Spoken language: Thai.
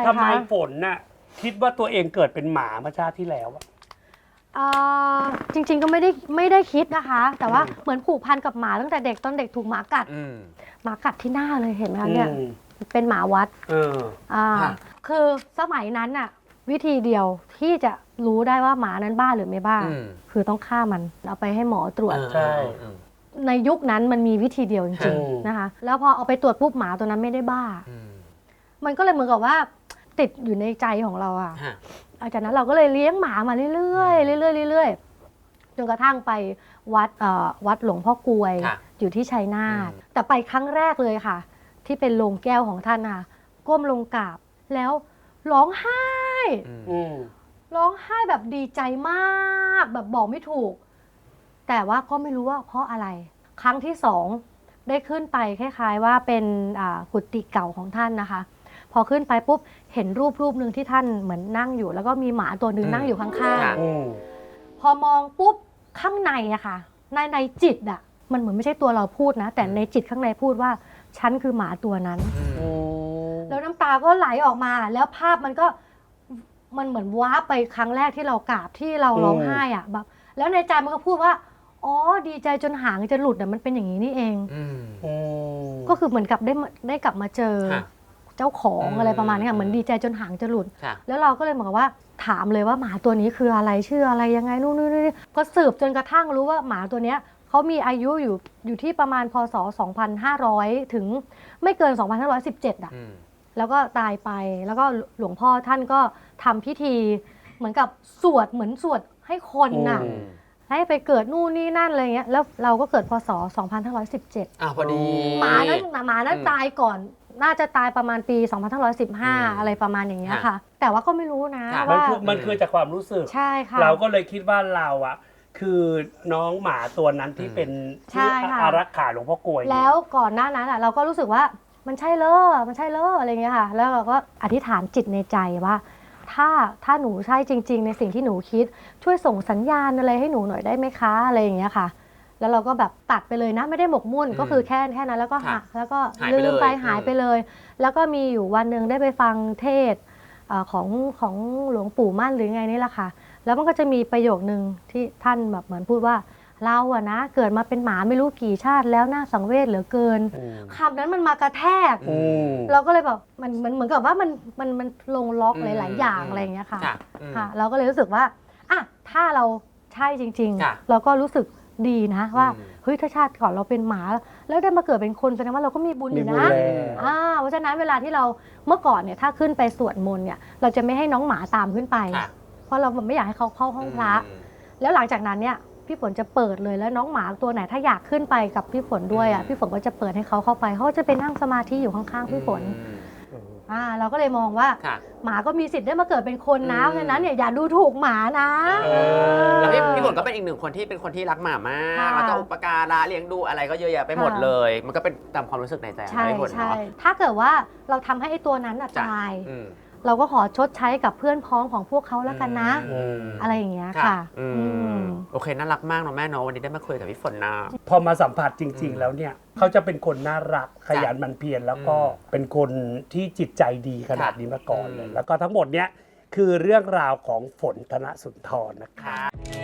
อะไรทำไมคะฝนน่ะคิดว่าตัวเองเกิดเป็นหมาเมื่อชาติที่แล้วอะอ่าจริงๆก็ไม่ได้ไม่ได้คิดนะคะ แต่ว่าอืม เหมือนผูกพันกับหมาตั้งแต่เด็กตอนเด็กถูกหมากัดอืม หมากัดที่หน้าเลยเห็นไหมคะเนี่ยอืมเป็นหมาวัดเออ อ่าค่ะ คือสมัยนั้นน่ะวิธีเดียวที่จะรู้ได้ว่าหมานั้นบ้าหรือไม่บ้า อืมคือต้องฆ่ามันเอาไปให้หมอตรวจ ใช่ อืมในยุคนั้นมันมีวิธีเดียวจริงอืม ๆนะคะ แล้วพอเอาไปตรวจปุ๊บหมาตัวนั้นไม่ได้บ้า อืมมันก็เลยเหมือนกับว่า ติดอยู่ในใจของเราอะฮะหลังจากนั้นเราก็เลยเลี้ยงหมามาเรื่อยๆเรื่อยๆเรื่อยๆจนกระทั่งไปวัดเอ่อวัดหลวงพ่อกลวย ค่ะ อยู่ที่ชัยนาทอืม แต่ไปครั้งแรกเลยค่ะ ที่เป็นโลงแก้วของท่านค่ะก้มลงกราบแล้วร้องไห้ อืม อืม ร้องไห้แบบดีใจมาก แบบบอกไม่ถูก แต่ว่าก็ไม่รู้ว่าเพราะอะไร ครั้งที่สองได้ขึ้นไปคล้ายๆว่าเป็นอ่ากุฏิเก่าของท่านนะคะ พอขึ้นไปปุ๊บเห็นรูปรูปหนึ่งที่ท่านเหมือนนั่งอยู่ แล้วก็มีหมาตัวหนึ่งอืมนั่งอยู่ข้างค่ะอืมๆพอมองปุ๊บข้างในอะค่ะ ในในจิตอะมันเหมือนไม่ใช่ตัวเราพูดนะ แต่ในจิตข้างในพูดว่าฉันคือหมาตัวนั้นอืมอืมแล้วน้ำตาก็ไหลออกมา แล้วภาพมันก็มันเหมือนว้าร์ปไปครั้งแรกที่เรากราบที่เราร้องไห้อะแบบแล้วในใจมันก็พูดว่าอ๋อดีใจจนหางจะหลุดอะมันเป็นอย่างนี้นี่เองอืมอืมก็คือเหมือนกับได้มาได้กลับมาเจอ ค่ะ เจ้าของอืมอะไรประมาณนี้ค่ะเหมือนดีใจจนหางจะหลุด ค่ะแล้วเราก็เลยเหมือนกับว่าถามเลยว่าหมาตัวนี้คืออะไรชื่ออะไรยังไงนู่นนี่นี่ก็สืบจนกระทั่งรู้ว่าหมาตัวเนี้ยเขามีอายุอยู่อยู่ที่ประมาณพศ 2500 ถึงไม่เกิน 2517 อะ อืม แล้วก็ตายไปแล้วก็หลวงพ่อท่านก็ทำพิธีเหมือนกับสวดเหมือนสวดให้คนน่ะ อืม ให้ไปเกิดนู่นนี่นั่นอะไรเงี้ยแล้วเราก็เกิดพศ 2517 อะพอดี หมานั้นหมานั้นอืม ตายก่อน น่าจะตายประมาณปีม2515 อะไรประมาณอย่างเงี้ยค่ะ แต่ว่าก็ไม่รู้นะค่ะ มันว่าคือมันคือจากความรู้สึก ใช่ค่ะ เราก็เลยคิดว่าเราอะคือน้องหมาตัวนั้นที่เป็นใช่ที่ค่ะ อารักขาหลวงพ่อกลวยแล้วก่อนหน้านั้นอะ เราก็รู้สึกว่ามันใช่เลอมันใช่เลออะไรเงี้ยค่ะ แล้วเราก็อธิษฐานจิตในใจว่า ถ้าถ้าหนูใช่จริง ๆ ในสิ่งที่หนูคิดช่วยส่งสัญญาณอะไรให้หนูหน่อยได้ไหมคะอะไรอย่างเงี้ยค่ะ แล้วเราก็แบบตัดไปเลยนะไม่ได้หมกมุ่นอืมก็คือแค่แค่นั้นแล้วก็ค่ะหาแล้วก็หายไปลืมไปเลยหายอืมไปเลย แล้วก็มีอยู่วันหนึ่งได้ไปฟังเทศน์เอ่อของของหลวงปู่มั่นหรือไงนี่แหละค่ะ แล้วมันก็จะมีประโยคนึงที่ท่านแบบเหมือนพูดว่าเราอะนะเกิดมาเป็นหมาไม่รู้กี่ชาติแล้วน่าสังเวชเหลือเกินอืมคำนั้นมันมากระแทกอืมเราก็เลยแบบมันมันเหมือนกับว่ามันมันมันลงล็อกอืมหลาย ๆ อย่างอืมอะไรอย่างเงี้ยค่ะค่ะอืมค่ะ เราก็เลยรู้สึกว่าอะถ้าเราใช่จริงค่ะๆเราก็รู้สึก ดีนะว่าอืม เฮ้ยถ้าชาติก่อนเราเป็นหมา แล้วได้มาเกิดเป็นคนแสดงว่าเราก็มีบุญอมียู่บุญนะแล้วอ่าเพราะฉะนั้นเวลาที่เราเมื่อก่อนเนี่ยถ้าขึ้นไปสวดมนต์เนี่ยเราจะไม่ให้น้องหมาตามขึ้นไป ค่ะ เพราะเราไม่อยากให้เขาเข้าห้องพระอืมแล้วหลังจากนั้นเนี่ยพี่ฝนจะเปิดเลยแล้วน้องหมาตัวไหนถ้าอยากขึ้นไปกับพี่ฝนด้วยอะอืม พี่ฝนก็จะเปิดให้เขาเข้าไปเขาก็จะไปนั่งสมาธิอยู่ข้างๆพี่ฝน อืม อ่าเราก็เลยมองว่า ค่ะ หมาก็มีสิทธิ์ได้มาเกิดเป็นคนนะอืม เพราะฉะนั้นเนี่ยอย่าดูถูกหมานะ เออแล้วพี่พี่ฝนก็เป็นอีกหนึ่งคนที่เป็นคนที่รักหมามาก ค่ะ แล้วก็อุปการะเลี้ยงดูอะไรก็เยอะแยะไปหมดค่ะเลย มันก็เป็นตามความรู้สึกในใจของใช่พี่ฝนใช่เนาะถ้าเกิดว่าเราทำให้ไอ้ตัวนั้นน่ะจ้ะตาย อืม เราก็ขอชดใช้กับเพื่อนพ้องของพวกเขาแล้วกันนะ อืม อะไรอย่างเงี้ยค่ะค่ะอือืมมโอเค น่ารักมากเนาะแม่เนาะวันนี้ได้มาคุยกับพี่ฝนนะ พอมาสัมผัสจริง อืมๆ แล้วเนี่ย เขาจะเป็นคนน่ารักขยันหมันเพียรแล้วก็อืมเป็นคนที่จิตใจดีขนาดนี้มาก่อนเลยอืมแล้วก็ทั้งหมดเนี้ยคือเรื่องราวของฝนธนสุนทรนะคะค่ะ